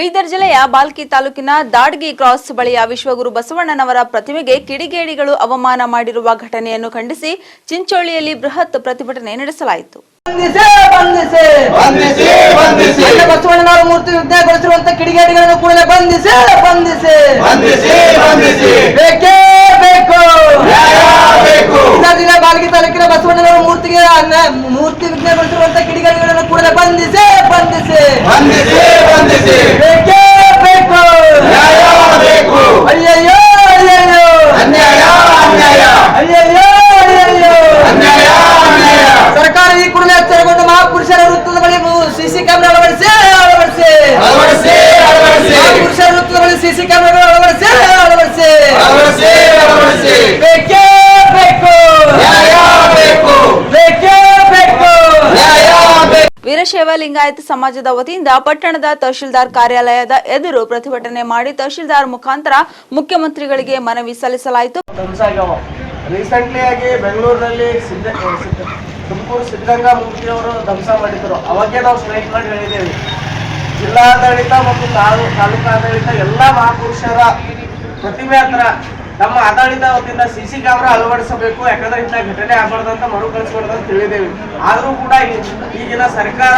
ಬೀದರ್ ಜಿಲ್ಲೆಯ ಬಾಲ್ಕಿ ತಾಲೂಕಿನ ದಾಡ್ಗಿ ಕ್ರಾಸ್ ಬಳಿಯ ವಿಶ್ವಗುರು ಬಸವಣ್ಣನವರ ಪ್ರತಿಮೆಗೆ ಕಿಡಿಗೇಡಿಗಳು ಅವಮಾನ ಮಾಡಿರುವ ಘಟನೆಯನ್ನು ಖಂಡಿಸಿ ಚಿಂಚೋಳಿಯಲ್ಲಿ ಬೃಹತ್ ಪ್ರತಿಭಟನೆ ನಡೆಸಲಾಯಿತು. ಬಸವಣ್ಣನವರ ಮೂರ್ತಿ ಕಿಡಿಗೇಡಿಗಳನ್ನು ಕೂಡಲೇ ಬಂಧಿಸಿ ಬಂಧಿಸಿ ಬಂಧಿಸಿ ಬಂಧಿಸಿ ಬೇಕೇ ಬೇಕು ನ್ಯಾಯ ಬೇಕು ಬೀದರ್ ಜಿಲ್ಲೆ ಬಾಲ್ಕಿ ತಾಲೂಕಿನ ಬಸವಣ್ಣನವರ ಮೂರ್ತಿಗೆ ಅನ್ನ- ಮೂರ್ತಿ ವಿಜ್ಞಾನಗೊಳಿಸಿರುವಂತ ಕಿಡಿಗೇಡಿಗಳನ್ನು ಕೂಡಲೇ ಬಂಧಿಸಿ ಬಂಧಿಸಿ. ಬಂಧಿಸಿ ಬಂಧಿಸಿ. ಬೇಕೇ ಬೇಕು. ನ್ಯಾಯ ಬೇಕು. ಅಯ್ಯಯ್ಯೋ ಅಯ್ಯಯ್ಯೋ. ಅನ್ಯಾಯ ಅನ್ಯಾಯ. ಅಯ್ಯಯ್ಯೋ ಅಯ್ಯಯ್ಯೋ. ಅನ್ಯಾಯ ಅನ್ಯಾಯ. ಸರ್ಕಾರ ಈ ಕೂಡಲೇ ಎಚ್ಚರಗೊಂಡು ಮಹಾಪುರುಷರ ವೃತ್ತದ ಬಳಿ ಸಿಸಿ ಕ್ಯಾಮೆರಾ ಅಳವಡಿಸಿ ಅಳವಡಿಸಿ. ಅಳವಡಿಸಿ ಅಳವಡಿಸಿ. ಮಹಾಪುರುಷರ ವೃತ್ತದ ಬಳಿ ಸಿಸಿ ಕ್ಯಾಮೆರಾ ಲಿಂಗಾಯತ ಸಮಾಜದ ವತಿಯಿಂದ ಪಟ್ಟಣದ ತಹಶೀಲ್ದಾರ್ ಕಾರ್ಯಾಲಯದ ಎದುರು ಪ್ರತಿಭಟನೆ ಮಾಡಿ ತಹಶೀಲ್ದಾರ್ ಮುಖಾಂತರ ಮುಖ್ಯಮಂತ್ರಿಗಳಿಗೆ ಮನವಿ ಸಲ್ಲಿಸಲಾಯಿತು. ಧ್ವಂಸ ರೀಸೆಂಟ್ಲಿ ಆಗಿ ಬೆಂಗಳೂರಿನಲ್ಲಿ ತುಮಕೂರು ಸಿದ್ಧಗಂಗಾ ಮೂರ್ತಿಯವರು ಧ್ವಂಸ ಮಾಡಿದ್ರು. ಅವಾಗೇ ನಾವು ಸ್ಟ್ರೈಕ್ ಮಾಡಿ ಹೇಳಿದ್ದೇವೆ. ಜಿಲ್ಲಾಡಳಿತ ಮತ್ತು ತಾಲೂ ತಾಲೂಕು ಆಡಳಿತ ಎಲ್ಲ ಮಹಾಪುರುಷರ ಪ್ರತಿಮೆ ಹತ್ರ ನಮ್ಮ ಆಡಳಿತ ವತಿಯಿಂದ ಸಿಸಿ ಕ್ಯಾಮ್ರಾ ಅಳವಡಿಸಬೇಕು, ಯಾಕಂದ್ರೆ ಇಂಥ ಘಟನೆ ಆಗ್ಬಾರ್ದು ಅಂತ ಮರುಕಳಿಸಬಾರ್ದು ಅಂತ ತಿಳಿದೇವೆ ಆದರೂ ಕೂಡ ಈಗಿನ ಸರ್ಕಾರ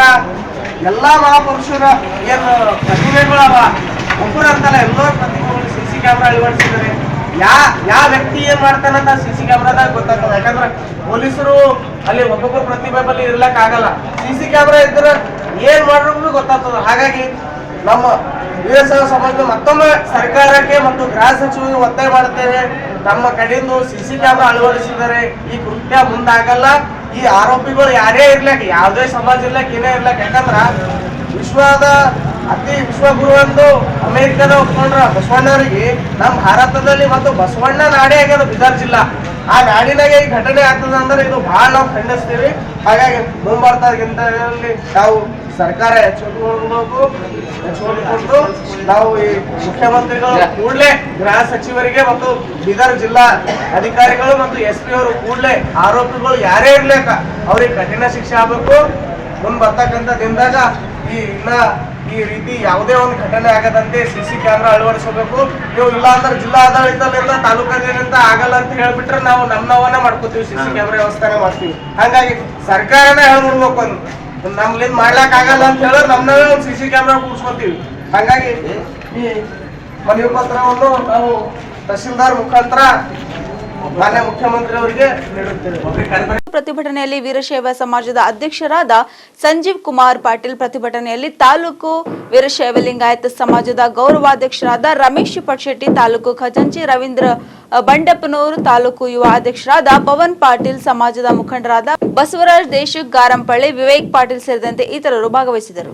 ಎಲ್ಲ ಮಹಾಪುರುಷರ ಏನು ಪ್ರತಿಭೆಗಳವ? ಒಬ್ಬರು ಅಂತಲ್ಲ ಎಲ್ಲರ ಪ್ರತಿಭೆಗಳು ಸಿಸಿ ಕ್ಯಾಮ್ರಾ ಅಳವಡಿಸಿದ್ದಾರೆ. ಯಾ ಯಾವ ವ್ಯಕ್ತಿ ಏನ್ ಮಾಡ್ತಾನಂತ ಸಿಸಿ ಕ್ಯಾಮ್ರಾದಾಗ ಗೊತ್ತಾಗ್ತದೆ. ಯಾಕಂದ್ರೆ ಪೊಲೀಸರು ಅಲ್ಲಿ ಒಬ್ಬೊಬ್ಬರು ಪ್ರತಿಭೆ ಬಳಿ ಇರ್ಲಕ್ ಆಗಲ್ಲ ಸಿಸಿ ಕ್ಯಾಮ್ರಾ ಇದ್ರೆ ಏನ್ ಮಾಡ್ರೂ ಗೊತ್ತಾಗ್ತದ. ಹಾಗಾಗಿ ನಮ್ಮ ವೀರಶೈವ ಸಮಾಜ ಮತ್ತೊಮ್ಮೆ ಸರ್ಕಾರಕ್ಕೆ ಮತ್ತು ಗೃಹ ಸಚಿವರಿಗೆ ಒತ್ತಾಯ ಮಾಡುತ್ತೇವೆ. ನಮ್ಮ ಕಡೆಯಿಂದ ಸಿ ಸಿ ಕ್ಯಾಮ್ರಾ ಅಳವಡಿಸಿದರೆ ಈ ಕೃತ್ಯ ಮುಂದಾಗಲ್ಲ. ಈ ಆರೋಪಿಗಳು ಯಾರೇ ಇರ್ಲಕ್ ಯಾವುದೇ ಸಮಾಜ ಇರ್ಲಕ್ ಏನೇ ಇರ್ಲಕ್ ಯಾಕಂದ್ರ ವಿಶ್ವದ ಅತಿ ವಿಶ್ವಗುರು ಎಂದು ಅಮೆರಿಕದ ಒಪ್ಕೊಂಡ್ರ ಬಸವಣ್ಣವರಿಗೆ, ನಮ್ಮ ಭಾರತದಲ್ಲಿ ಮತ್ತು ಬಸವಣ್ಣ ನಾಡೇ ಆಗ್ಯದ ಬಿದರ್ ಜಿಲ್ಲಾ. ಆ ನಾಡಿನಾಗೆ ಈ ಘಟನೆ ಆಗ್ತದ ಅಂದ್ರೆ ಇದು ಬಹಳ ನಾವು ಖಂಡಿಸ್ತೀವಿ. ಹಾಗಾಗಿ ಮುಂಬರ್ತಾಗಿಂತ ನಾವು ಸರ್ಕಾರ ಎಚ್ಚರಿಕೊಳ್ಬೇಕು ಎಚ್ಚರಿಕೊಂಡು ನಾವು ಈ ಮುಖ್ಯಮಂತ್ರಿಗಳು ಕೂಡಲೇ ಗೃಹ ಸಚಿವರಿಗೆ ಮತ್ತು ಬೀದರ್ ಜಿಲ್ಲಾ ಅಧಿಕಾರಿಗಳು ಮತ್ತು ಎಸ್ ಪಿ ಅವರು ಕೂಡಲೇ ಆರೋಪಿಗಳು ಯಾರೇ ಇರ್ಲೇಕ ಅವ್ರಿಗೆ ಕಠಿಣ ಶಿಕ್ಷೆ ಆಗ್ಬೇಕು. ಮುಂದ್ ಬರ್ತಕ್ಕಂಥ ದಿನದಾಗ ಈ ಇಲ್ಲ ಈ ರೀತಿ ಯಾವುದೇ ಒಂದು ಘಟನೆ ಆಗದಂತೆ ಸಿ ಸಿ ಕ್ಯಾಮ್ರಾ ಅಳವಡಿಸಬೇಕು ನೀವು ಇಲ್ಲ ಅಂದ್ರೆ ಜಿಲ್ಲಾ ಆಡಳಿತದಿಂದ ತಾಲೂಕಾದ್ಯಂತ ಆಗಲ್ಲ ಅಂತ ಹೇಳ್ಬಿಟ್ರೆ ನಾವು ನಮ್ಮ ನಾವನ್ನ ಮಾಡ್ಕೋತೀವಿ ಸಿ ಸಿ ಕ್ಯಾಮ್ರಾ ವ್ಯವಸ್ಥೆನ ಮಾಡ್ತೀವಿ. ಹಾಗಾಗಿ ಸರ್ಕಾರನೇ ಹೇಳ್ಬಿಡ್ಬೇಕು ಒಂದು. ನಮ್ಲಿಂದ ಮಾಡ್ಲಾಕ್ ಆಗಲ್ಲ ಅಂತ ಹೇಳಿದ್ರೆ ನಮ್ಮನೇ ಒಂದು ಸಿ ಸಿ ಕ್ಯಾಮ್ರಾ ಕೂಡ್ಸ್ಕೊತೀವಿ. ಹಂಗಾಗಿ ಈ ಮನವಿ ಪತ್ರವನ್ನು ನಾವು ತಹಸೀಲ್ದಾರ್ ಮುಖಾಂತರ ಪ್ರತಿಭಟನೆಯಲ್ಲಿ ವೀರಶೈವ ಸಮಾಜದ ಅಧ್ಯಕ್ಷರಾದ ಸಂಜೀವ್ ಕುಮಾರ್ ಪಾಟೀಲ್ ಪ್ರತಿಭಟನೆಯಲ್ಲಿ ತಾಲೂಕು ವೀರಶೈವ ಲಿಂಗಾಯತ ಸಮಾಜದ ಗೌರವಾಧ್ಯಕ್ಷರಾದ ರಮೇಶ್ ಪಟ್ಶೆಟ್ಟಿ ತಾಲೂಕು ಖಜಾಂಚಿ ರವೀಂದ್ರ ಬಂಡಪ್ಪನೂರು, ತಾಲೂಕು ಯುವ ಅಧ್ಯಕ್ಷರಾದ ಪವನ್ ಪಾಟೀಲ್ ಸಮಾಜದ ಮುಖಂಡರಾದ ಬಸವರಾಜ್ ದೇಶಕ್ ಗಾರಂಪಳ್ಳಿ ವಿವೇಕ್ ಪಾಟೀಲ್ ಸೇರಿದಂತೆ ಇತರರು ಭಾಗವಹಿಸಿದರು.